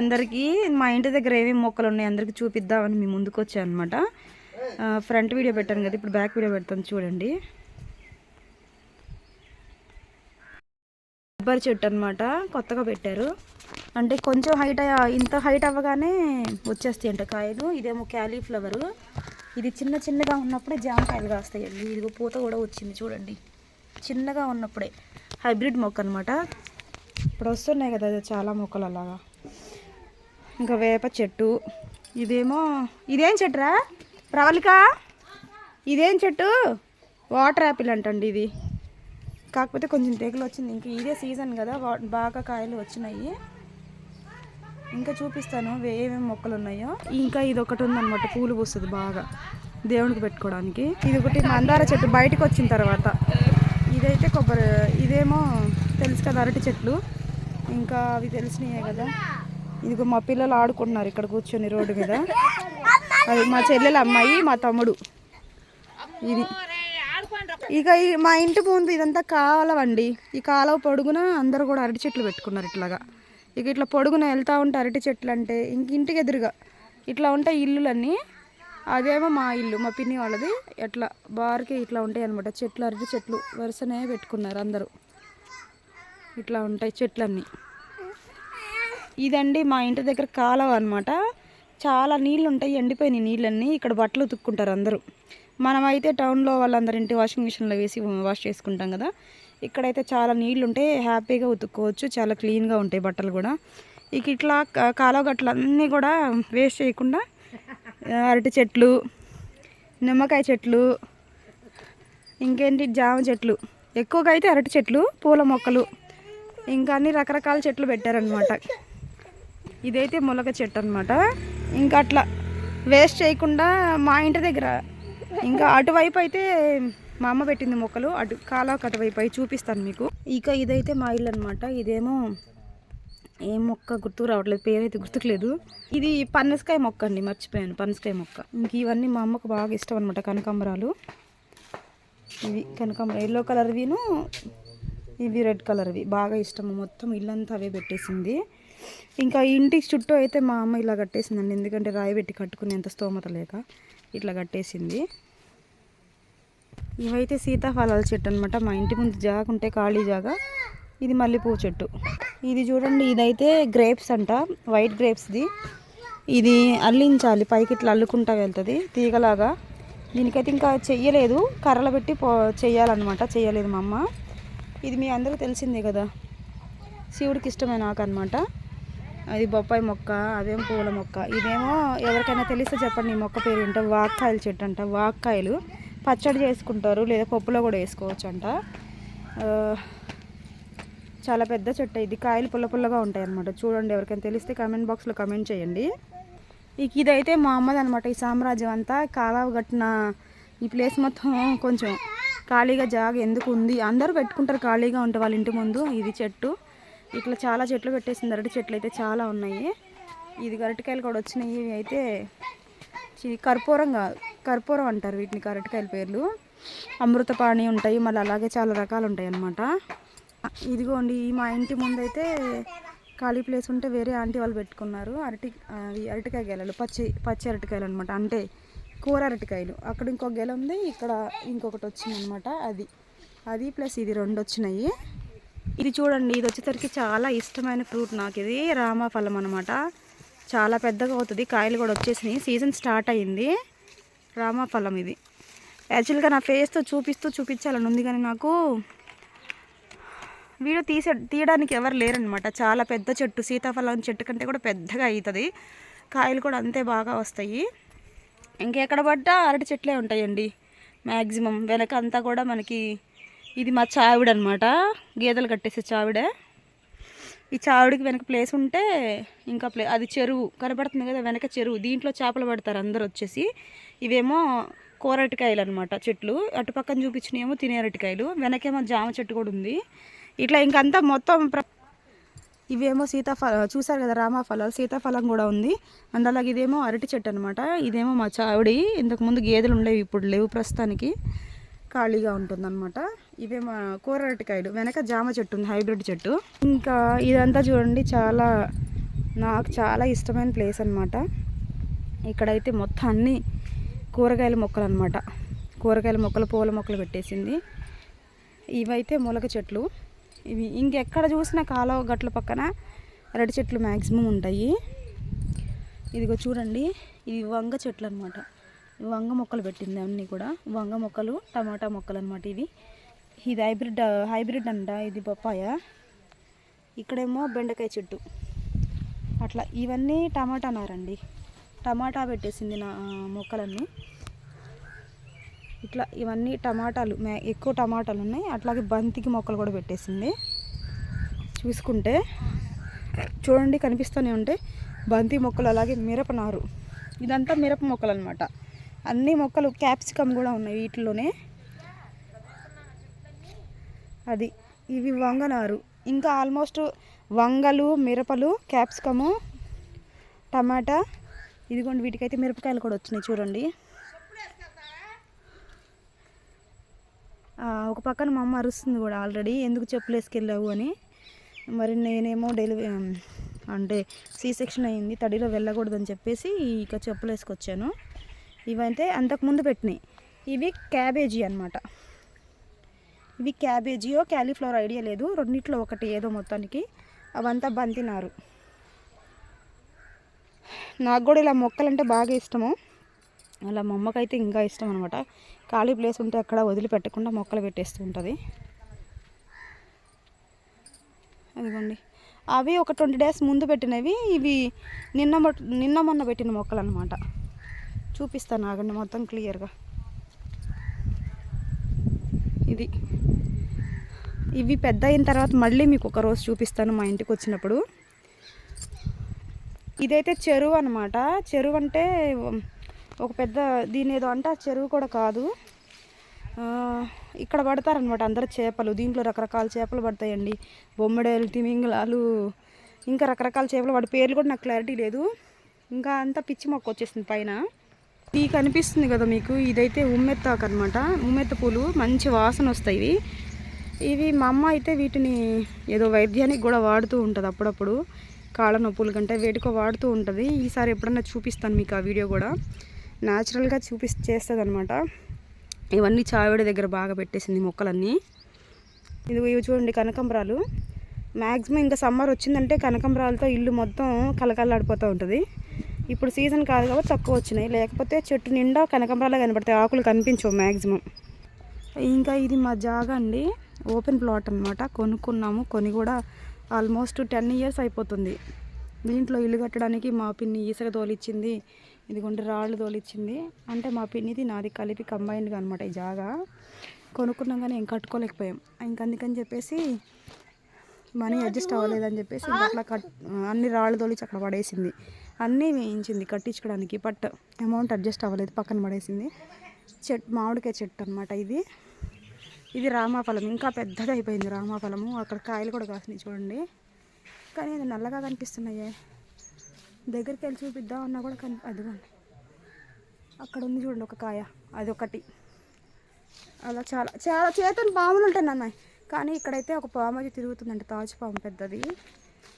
అందరికీ మా ఇంటి దగ్గర ఏమేమి మొక్కలు ఉన్నాయి అందరికీ చూపిద్దామని మీ ముందుకు వచ్చాను అనమాట ఫ్రంట్ వీడియో పెట్టాను కదా ఇప్పుడు బ్యాక్ వీడియో పెడతాను చూడండి. కొబ్బరి చెట్టు అనమాట కొత్తగా పెట్టారు. అంటే కొంచెం హైట్ ఇంత హైట్ అవ్వగానే వచ్చేస్తాయి అంట కాయలు. ఇదేమో క్యాలీఫ్లవరు ఇది చిన్న చిన్నగా ఉన్నప్పుడే జామకాయలు కాస్తాయండి. ఇదిగో పూత కూడా వచ్చింది చూడండి. చిన్నగా ఉన్నప్పుడే. హైబ్రిడ్ మొక్క అనమాట ఇప్పుడు వస్తున్నాయి కదా చాలా మొక్కలు అలాగా. ఇంకా వేప చెట్టు. ఇదేమో ఇదేం చెట్టురా? ప్రవళిక ఇదేం చెట్టు? వాటర్ యాపిల్ అంటండి ఇది. కాకపోతే కొంచెం తెగులు వచ్చింది. ఇంక ఇదే సీజన్ కదా వా- బాగా కాయలు వచ్చినాయి. ఇంకా చూపిస్తాను ఏమేమి మొక్కలు ఉన్నాయో. ఇంకా ఇది ఒకటి ఉందన్నమాట పూలు పూస్తుంది బాగా దేవునికి పెట్టుకోవడానికి. ఇది ఒకటి మందార చెట్టు బయటకు వచ్చిన తర్వాత. ఇదైతే కొబ్బరి ఇదేమో తెలుసు కదా అరటి చెట్లు. ఇంకా అవి తెలిసినాయే కదా. ఇదిగో మా పిల్లలు ఆడుకుంటున్నారు ఇక్కడ కూర్చొని రోడ్డు మీద. అది మా చెల్లెల అమ్మాయి మా తమ్ముడు. ఇది. ఇక మా ఇంటి ముందు ఇదంతా కాలవండి. ఈ కాలువ పొడుగున అందరూ కూడా అరటి చెట్లు పెట్టుకున్నారు ఇట్లాగా. ఇక ఇట్లా పొడుగున వెళ్తూ ఉంటే అరటి చెట్లు అంటే ఇంక ఇంటికి ఎదురుగా. ఇట్లా ఉంటాయి ఇల్లులన్నీ. అదేమో మా ఇల్లు మా పిన్ని వాళ్ళది. ఎట్లా బార్కి ఇట్లా ఉంటాయి అనమాట చెట్లు అరటి చెట్లు వరుసనే పెట్టుకున్నారు అందరూ. ఇట్లా ఉంటాయి చెట్లన్నీ. ఇదండి మా ఇంటి దగ్గర కాలువ అనమాట చాలా నీళ్ళు ఉంటాయి ఎండిపోయినాయి నీళ్ళన్నీ ఇక్కడ బట్టలు ఉతుక్కుంటారు అందరూ. మనమైతే టౌన్లో వాళ్ళందరి ఇంటి వాషింగ్ మిషన్లో వేసి వాష్ చేసుకుంటాం కదా. ఇక్కడైతే చాలా నీళ్ళు ఉంటాయి హ్యాపీగా ఉతుక్కోవచ్చు చాలా క్లీన్గా ఉంటాయి బట్టలు కూడా. ఇక ఇట్లా కాలువ గట్లన్నీ కూడా వేస్ట్ చేయకుండా అరటి చెట్లు నిమ్మకాయ చెట్లు ఇంకేంటి జామ చెట్లు. ఎక్కువగా అయితే అరటి చెట్లు పూల మొక్కలు ఇంకా అన్ని రకరకాల చెట్లు పెట్టారనమాట ఇదైతే మొలక చెట్టు అనమాట ఇంకా అట్లా వేస్ట్ చేయకుండా మా ఇంటి దగ్గర ఇంకా అటువైపు అయితే మా అమ్మ పెట్టింది మొక్కలు అటు కాలాకు అటువైపు అయి చూపిస్తాను మీకు. ఇక ఇదైతే మా ఇల్లు అనమాట ఇదేమో ఏం మొక్క గుర్తుకు రావట్లేదు పేరు అయితే గుర్తుకులేదు. ఇది పనసకాయ మొక్క అండి మర్చిపోయాను పనసకాయ మొక్క. ఇంక ఇవన్నీ మా అమ్మకు బాగా ఇష్టం అనమాట కనకాంబరాలు. ఇవి కనకాంబర ఎల్లో కలర్విను ఇవి రెడ్ కలర్వి. బాగా ఇష్టం మొత్తం ఇల్లంతా అవే పెట్టేసింది. ఇంకా ఇంటికి చుట్టూ అయితే మా అమ్మ ఇలా కట్టేసిందండి. ఎందుకంటే రాయి పెట్టి కట్టుకునేంత స్తోమత లేక ఇట్లా కట్టేసింది. ఇవైతే సీతాఫలాల చెట్టు అనమాట మా ఇంటి ముందు జాగా ఉంటే ఖాళీ జాగా. ఇది మల్లెపూ చెట్టు. ఇది చూడండి ఇదైతే గ్రేప్స్ అంట. వైట్ గ్రేప్స్ది. ఇది అల్లించాలి. పైకి ఇట్లా అల్లుకుంటా వెళ్తుంది. తీగలాగా. దీనికైతే ఇంకా చెయ్యలేదు. కర్రలు పెట్టి పో చెయ్యాలన్నమాట. చెయ్యలేదు మా అమ్మ. ఇది మీ అందరూ తెలిసిందే కదా. శివుడికి ఇష్టమైన ఆకు అనమాట అది బొప్పాయి మొక్క అదేం పూల మొక్క. ఇదేమో ఎవరికైనా తెలిస్తే చెప్పండి ఈ మొక్క పేరు ఏంటో. వాక్కాయల చెట్టు అంట. వాక్కాయలు. పచ్చడి చేసుకుంటారు. లేదా పప్పులో కూడా వేసుకోవచ్చు అంట చాలా పెద్ద చెట్టు ఇది. కాయలు పుల్ల పుల్లగా ఉంటాయి అనమాట చూడండి ఎవరికైనా తెలిస్తే కామెంట్ బాక్స్లో కమెంట్ చేయండి. ఇక ఇదైతే మా అమ్మది అనమాట ఈ సామ్రాజ్యం అంతా కాలావ కట్టిన ఈ ప్లేస్ మొత్తం కొంచెం ఖాళీగా జాగ ఎందుకు ఉంది? అందరూ పెట్టుకుంటారు ఖాళీగా ఉంటే వాళ్ళ ఇంటి ముందు ఇది చెట్టు. ఇట్లా చాలా చెట్లు పెట్టేసింది. అరటి చెట్లు అయితే చాలా ఉన్నాయి. ఇది అరటికాయలు కూడా వచ్చినాయి. ఇవి అయితే కర్పూరం కాదు కర్పూరం అంటారు వీటిని. అరటికాయల పేర్లు. అమృతపాణి ఉంటాయి. మళ్ళీ అలాగే చాలా రకాలు ఉంటాయి అన్నమాట. ఇదిగోండి మా ఇంటి ముందైతే ఖాళీ ప్లేస్ ఉంటే వేరే ఆంటీ వాళ్ళు పెట్టుకున్నారు. అరటి అవి అరటికాయ గెలలు. పచ్చి పచ్చి అరటికాయలు అనమాట అంటే కూర అరటికాయలు. అక్కడ ఇంకో గెల ఉంది. ఇక్కడ ఇంకొకటి వచ్చింది అనమాట అది అది ప్లస్ ఇది రెండు వచ్చినాయి. ఇది చూడండి ఇది వచ్చేసరికి చాలా ఇష్టమైన ఫ్రూట్ నాకు. ఇది రామాఫలం అనమాట చాలా పెద్దగా అవుతుంది. కాయలు కూడా వచ్చేసినాయి. సీజన్ స్టార్ట్ అయ్యింది. రామాఫలం ఇది. యాక్చువల్గా నా ఫేస్తో చూపిస్తూ చూపించాలని ఉంది కానీ నాకు వీడియో తీసే తీయడానికి ఎవరు లేరనమాట చాలా పెద్ద చెట్టు సీతాఫలం చెట్టు కంటే కూడా పెద్దగా అవుతుంది. కాయలు కూడా అంతే బాగా వస్తాయి. ఇంకెక్కడ పడ్డా అరటి చెట్లే ఉంటాయండి. మ్యాక్సిమం వెనక అంతా కూడా మనకి ఇది మా చావిడ అనమాట గేదెలు కట్టేసే చావిడే. ఈ చావిడికి వెనక ప్లేస్ ఉంటే ఇంకా ప్లే అది చెరువు. కనబడుతుంది కదా వెనక చెరువు. దీంట్లో చేపలు పడతారు అందరు వచ్చేసి. ఇవేమో కూర అరటికాయలు అనమాట చెట్లు. అటు పక్కన చూపించినేమో తినే అరటికాయలు వెనకేమో జామ చెట్టు కూడా ఉంది. ఇట్లా ఇంకంతా మొత్తం ప్ర- ఇవేమో సీతాఫల చూసారు కదా రామాఫలాలు? సీతాఫలం కూడా ఉంది. అండ్ అలాగే ఇదేమో అరటి చెట్టు అనమాట ఇదేమో మా చావిడి. ఇంతకుముందు గేదెలు ఉండేవి ఇప్పుడు లేవు ప్రస్తుతానికి. ఖాళీగా ఉంటుందన్నమాట. ఇవే మా కూర అరటికాయలు వెనక జామ చెట్టు ఉంది హైబ్రిడ్ చెట్టు. ఇంకా ఇదంతా చూడండి చాలా నాకు చాలా ఇష్టమైన ప్లేస్ అనమాట ఇక్కడైతే మొత్తం అన్ని కూరగాయల మొక్కలు అనమాట కూరగాయల మొక్కలు పూల మొక్కలు పెట్టేసింది. ఇవైతే మొలక చెట్లు. ఇవి ఇంకెక్కడ చూసినా కాలువ గట్ల పక్కన రెడ్ చెట్లు మ్యాక్సిమం ఉంటాయి. ఇదిగో చూడండి ఇవి వంగ చెట్లు అనమాట వంగ మొక్కలు పెట్టింది అన్నీ కూడా. వంగ మొక్కలు టమాటా మొక్కలు అనమాట ఇవి. ఇది హైబ్రిడ్ హైబ్రిడ్ అంట ఇది బొప్పాయ. ఇక్కడేమో బెండకాయ చెట్టు. అట్లా ఇవన్నీ టమాటా నారండి. టమాటా పెట్టేసింది నా మొక్కలన్నీ. ఇట్లా ఇవన్నీ టమాటాలు మే ఎక్కువ టమాటాలు ఉన్నాయి. అట్లాగే బంతికి మొక్కలు కూడా పెట్టేసింది. చూసుకుంటే చూడండి కనిపిస్తూనే ఉంటే బంతి మొక్కలు అలాగే మిరప నారు. ఇదంతా మిరప మొక్కలు అనమాట అన్ని మొక్కలు క్యాప్సికమ్ కూడా ఉన్నాయి వీటిలోనే అది. ఇవి వంగనారు. ఇంకా ఆల్మోస్ట్ వంగలు మిరపలు క్యాప్సికము టమాటా ఇదిగోండి వీటికైతే మిరపకాయలు కూడా వచ్చినాయి చూడండి. ఒక పక్కన మా అమ్మ అరుస్తుంది కూడా ఆల్రెడీ. ఎందుకు చెప్పులు వేసుకెళ్ళావు అని. మరి నేనేమో డెలివరీ అంటే సీ సెక్షన్ అయింది. తడిలో వెళ్ళకూడదని చెప్పేసి ఇక చెప్పులు వేసుకొచ్చాను. ఇవైతే అంతకుముందు పెట్టినాయి. ఇవి క్యాబేజీ అన్నమాట. ఇవి క్యాబేజీయో క్యాలీఫ్లవర్ ఐడియా లేదు. రెండిట్లో ఒకటి ఏదో మొత్తానికి. అవంతా బంతినారు. నాకు కూడా ఇలా మొక్కలంటే బాగా ఇష్టము. అలా మా అమ్మకైతే ఇంకా ఇష్టం అనమాట ఖాళీ ప్లేస్ ఉంటే అక్కడ వదిలిపెట్టకుండా మొక్కలు పెట్టేస్తూ ఉంటుంది. అదిగోండి. అవి ఒక ట్వంటీ డేస్ ముందు పెట్టినవి. ఇవి నిన్న నిన్న మొన్న పెట్టిన మొక్కలు అనమాట చూపిస్తాను ఆగండి మొత్తం క్లియర్గా. ఇది. ఇవి పెద్ద అయిన తర్వాత మళ్ళీ మీకు ఒక రోజు చూపిస్తాను మా ఇంటికి వచ్చినప్పుడు. ఇదైతే చెరువు అనమాట చెరువు అంటే ఒక పెద్ద దీని ఏదో అంటే ఆ చెరువు కూడా కాదు. ఇక్కడ పడతారనమాట అందరు చేపలు. దీంట్లో రకరకాల చేపలు పడతాయండి. బొమ్మడేలు తిమింగలాలు ఇంకా రకరకాల చేపలు వాటి పేర్లు కూడా నాకు క్లారిటీ లేదు. ఇంకా అంతా పిచ్చి మొక్క వచ్చేసింది పైన. ఈ కనిపిస్తుంది కదా మీకు ఇదైతే ఉమ్మెత్తాకు అనమాట ఉమ్మెత్త పూలు మంచి వాసన వస్తాయి. ఇవి మా అమ్మ అయితే వీటిని ఏదో వైద్యానికి కూడా వాడుతూ ఉంటుంది అప్పుడప్పుడు. కాళ్ళ నొప్పుల కంటే వేటికో వాడుతూ ఉంటుంది. ఈసారి ఎప్పుడన్నా చూపిస్తాను మీకు ఆ వీడియో కూడా. న్యాచురల్గా చూపి చేస్తుంది అనమాట ఇవన్నీ చావిడ దగ్గర బాగా పెట్టేసింది మొక్కలన్నీ. ఇది ఇవి చూడండి కనకంబరాలు. మ్యాక్సిమం ఇంకా సమ్మర్ వచ్చిందంటే కనకంబరాలతో ఇల్లు మొత్తం కలకల్లాడిపోతూ ఉంటుంది. ఇప్పుడు సీజన్ కాదు కాబట్టి తక్కువ వచ్చినాయి. లేకపోతే చెట్టు నిండా కనకంబరాలు కనబడతాయి. ఆకులు కనిపించవు మ్యాక్సిమం ఇంకా ఇది మా జాగా అండి. ఓపెన్ ప్లాట్ అనమాట కొనుక్కున్నాము. కొని కూడా ఆల్మోస్ట్ టెన్ ఇయర్స్ అయిపోతుంది. దీంట్లో ఇల్లు కట్టడానికి మా పిన్ని ఈసగ తోలిచ్చింది. ఇదిగోండి రాళ్ళు తోలిచ్చింది. అంటే మా పిన్నిది నాది కలిపి కంబైన్డ్గా అనమాట ఈ జాగా. కొనుక్కున్నాం కానీ ఏం కట్టుకోలేకపోయాం. ఇంకందుకని చెప్పేసి మనీ అడ్జస్ట్ అవ్వలేదని చెప్పేసి అట్లా కట్ అన్ని రాళ్ళు తోలిచి అక్కడ పడేసింది. అన్నీ వేయించింది కట్టించుకోవడానికి బట్ అమౌంట్ అడ్జస్ట్ అవ్వలేదు. పక్కన పడేసింది. చెట్ మామిడికాయ చెట్టు అనమాట ఇది. ఇది రామాఫలం. ఇంకా పెద్దది అయిపోయింది రామాఫలము. అక్కడ కాయలు కూడా కాసినాయి చూడండి. కానీ అది నల్లగా కనిపిస్తున్నాయే. దగ్గరికి వెళ్ళి చూపిద్దాం అన్నా కూడా కని అదిగోండి అక్కడ ఉంది చూడండి ఒక కాయ. అది ఒకటి అలా చాలా చాలా చేతులు పాములు ఉంటాయి నాన్న. కానీ ఇక్కడైతే ఒక పాము అయితే తిరుగుతుందండి తాజు పాము పెద్దది.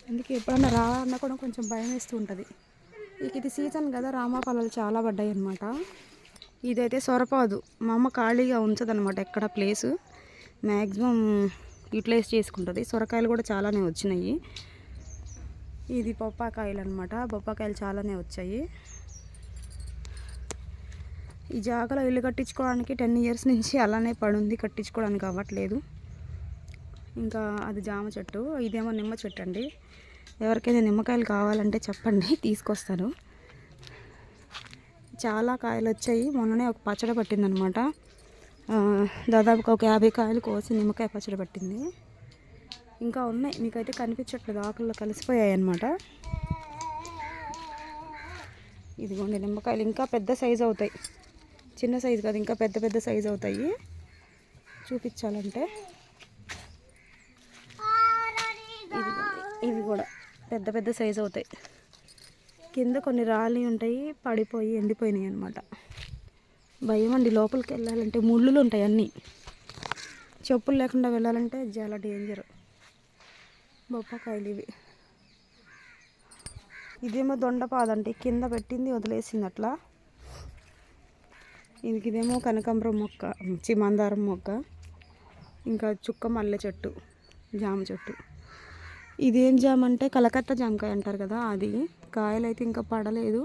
అందుకే ఎప్పుడన్నా రా అన్నా కూడా కొంచెం భయం వేస్తూ ఉంటుంది. ఇక ఇది సీజన్ కదా రామాఫలాలు చాలా పడ్డాయి అనమాట ఇదైతే సొరపాదు. మా అమ్మ ఖాళీగా ఉంచదనమాట ఎక్కడ ప్లేసు. మ్యాక్సిమం యూటిలైజ్ చేసుకుంటుంది. సొరకాయలు కూడా చాలానే వచ్చినాయి. ఇది బొప్పాకాయలు అనమాట బొప్పాకాయలు చాలానే వచ్చాయి. ఈ జాగాలో ఇల్లు కట్టించుకోవడానికి టెన్ ఇయర్స్ నుంచి అలానే పడుంది. కట్టించుకోవడానికి అవ్వట్లేదు. ఇంకా అది జామ చెట్టు ఇదేమో నిమ్మ చెట్టు అండి. ఎవరికైనా నిమ్మకాయలు కావాలంటే చెప్పండి తీసుకొస్తాను. చాలా కాయలు వచ్చాయి. మొన్ననే ఒక పచ్చడి పట్టిందనమాట దాదాపుగా ఒక యాభై కాయలు కోసి నిమ్మకాయ పచ్చడి పట్టింది. ఇంకా ఉన్నాయి. మీకైతే కనిపించట్లేదు. ఆకుల్లో కలిసిపోయాయి అనమాట ఇదిగోండి నిమ్మకాయలు. ఇంకా పెద్ద సైజు అవుతాయి. చిన్న సైజు కాదు ఇంకా పెద్ద పెద్ద సైజు అవుతాయి. చూపించాలంటే. ఇదిగోండి. ఇవి కూడా పెద్ద పెద్ద సైజు అవుతాయి. కింద కొన్ని రాళ్ళు ఉంటాయి పడిపోయి ఎండిపోయినాయి అనమాట భయం అండి. లోపలికి వెళ్ళాలంటే ముళ్ళులు ఉంటాయి అన్నీ. చెప్పులు లేకుండా వెళ్ళాలంటే చాలా డేంజర్ బొప్పకాయలు ఇవి. ఇదేమో దొండపాదండి కింద పెట్టింది వదిలేసింది అట్లా. ఇంక ఇదేమో కనకాంబరం మొక్క చిమందారం మొక్క. ఇంకా చుక్క మల్లె చెట్టు జామ చెట్టు. ఇదేం జామ అంటే కలకత్తా జామకాయ అంటారు కదా అది. కాయలు అయితే ఇంకా పడలేదు.